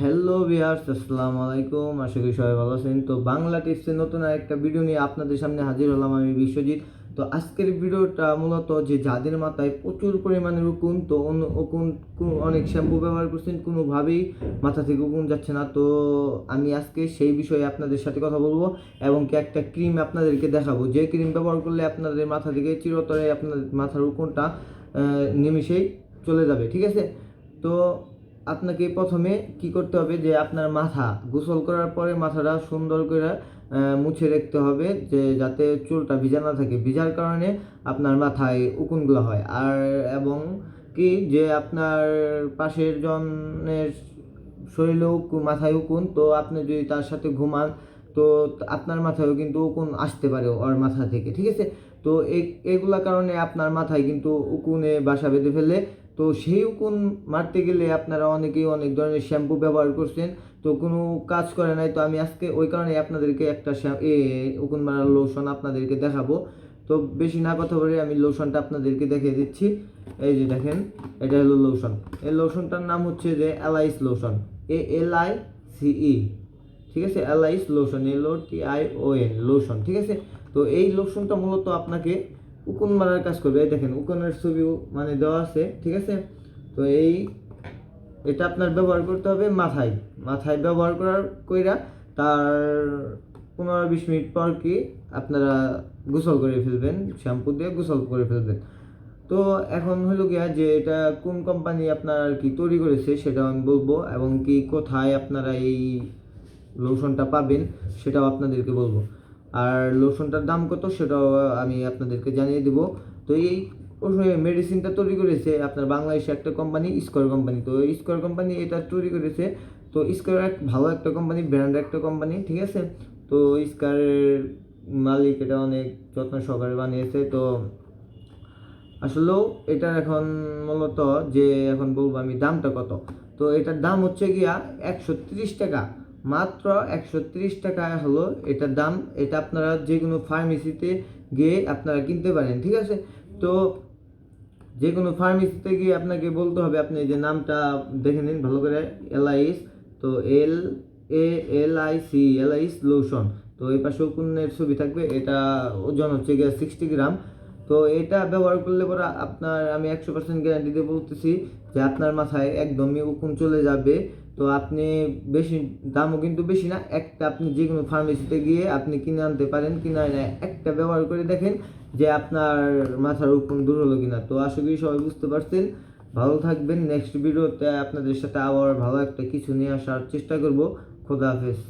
Hello বিয়ার্স আসসালামু আলাইকুম। আশা করি সবাই ভালো আছেন। তো বাংলা টিপসের নতুন একটা ভিডিও নিয়ে আপনাদের সামনে হাজির হলাম আমি বিশ্বজিৎ। তো আজকের ভিডিওটা মূলত যে যাদের মাথায় প্রচুর পরিমাণে উকুন তো উকুন অনেক শ্যাম্পু ব্যবহার করছেন কোনোভাবেই মাথা থেকে উকুন যাচ্ছে না। তো আমি আজকে সেই বিষয়ে আপনাদের সাথে কথা বলব এবং কি একটা ক্রিম আপনাদেরকে দেখাবো। যে ক্রিম ব্যবহার করলে আপনাদের মাথা থেকে চিরতরে আপনাদের মাথার উকুনটা আহ, নিমিষেই চলে যাবে ঠিক আছে? তো আপনাকে প্রথমে কি করতে হবে যে আপনার মাথা গোসল করার পরে মাথাটা সুন্দর করে মুছে রাখতে হবে যে যাতে চুলটা ভিজা না থাকে। ভিজার কারণে আপনার মাথায় উকুনগুলো হয়। আর এবং কি যে আপনার পাশের জনের শরীরেও মাথায় উকুন, তো আপনি যদি তার সাথে ঘুমান, তো আপনার মাথায়ও কিন্তু উকুন আসতে পারে ওর মাথা থেকে। ঠিক আছে? তো এগুলা কারণে আপনার মাথায় কিন্তু উকুনে বাসা বেঁধে ফেলে তো সেই উকুন মারতে গেলে আপনারা অনেকেই অনেক ধরনের শ্যাম্পু ব্যবহার করছেন। তো কোনো কাজ করে নাই, তো আমি আজকে ওই কারণে আপনাদেরকে একটা এ, উকুন মারার লোশন আপনাদেরকে দেখাবো। তো বেশি না কথা বলে আমি লোশনটা আপনাদেরকে দেখিয়ে দিচ্ছি। এই যে দেখেন, এটা হলো লোশন এই লোশনটার নাম হচ্ছে যে এলাইস লোশন এ এল আই সিই ঠিক আছে? এলাইস lotion L O T I O N lotion ঠিক আছে? তো এই লোশনটা মূলত আপনাকে উকুন মারার কাজ করবে। এই দেখেন, উকুনের ছবিও মানে দেওয়া আছে, ঠিক আছে? তো এই, এটা আপনার ব্যবহার করতে হবে মাথায়। মাথায় ব্যবহার করার কইরা তার পনেরো বিশ মিনিট পর কি আপনারা গোসল করে ফেলবেন, শ্যাম্পু দিয়ে গোসল করে ফেলবেন। তো এখন হলো গিয়া যে এটা কোন কোম্পানি আপনার কি তৈরি করেছে সেটা আমি বলব, এবং কি কোথায় আপনারা এই লোশনটা পাবেন সেটাও আপনাদেরকে বলব। আর লোশনটার দাম কত সেটাও আমি আপনাদেরকে জানিয়ে দেবো। তো এই মেডিসিনটা তৈরি করেছে আপনার বাংলাদেশে একটা কোম্পানি স্কোয়ার কোম্পানি তো স্কোয়ার কোম্পানি এটা তৈরি করেছে। তো স্কোয়ার এক ভালো একটা কোম্পানি ব্র্যান্ড একটা কোম্পানি ঠিক আছে? তো স্কোয়ারের মালিক এটা অনেক যত্ন সহকারে বানিয়েছে। তো আসলেও এটার এখন মূলত যে এখন বলব আমি দামটা কত? তো এটার দাম হচ্ছে গিয়া একশো টাকা। মাত্র একশো তিরিশ টাকা হলো এটার দাম। এটা আপনারা যে কোনো ফার্মেসিতে গিয়ে আপনারা কিনতে পারেন, ঠিক আছে? তো যে কোনো ফার্মেসিতে গিয়ে আপনাকে বলতে হবে, আপনি যে নামটা দেখে নিন ভালো করে এলআইএস তো L A L I C এলআইস lotion তো এই পাশে উকুনের ছবি থাকবে, এটা ওজন হচ্ছে গিয়ে সিক্সটি গ্রাম তো এটা ব্যবহার করলে পরে আপনার আমি একশো পার্সেন্ট গ্যারান্টি দিয়ে বলতেছি যে আপনার মাথায় একদমই উকুন চলে যাবে। তো আপনি বেশি, দামও কিন্তু বেশি না, একটা আপনি যে কোনো ফার্মেসিতে গিয়ে আপনি কিনে আনতে পারেন, কিনে আনে, একটা ব্যবহার করে দেখেন যে আপনার মাথার উকুন দূর হলো কিনা। তো আশা করি সবাই বুঝতে পারছেন। ভালো থাকবেন নেক্সট ভিডিওতে আপনাদের সাথে আবার ভালো একটা কিছু নিয়ে আসার চেষ্টা করব। খোদা হাফেজ।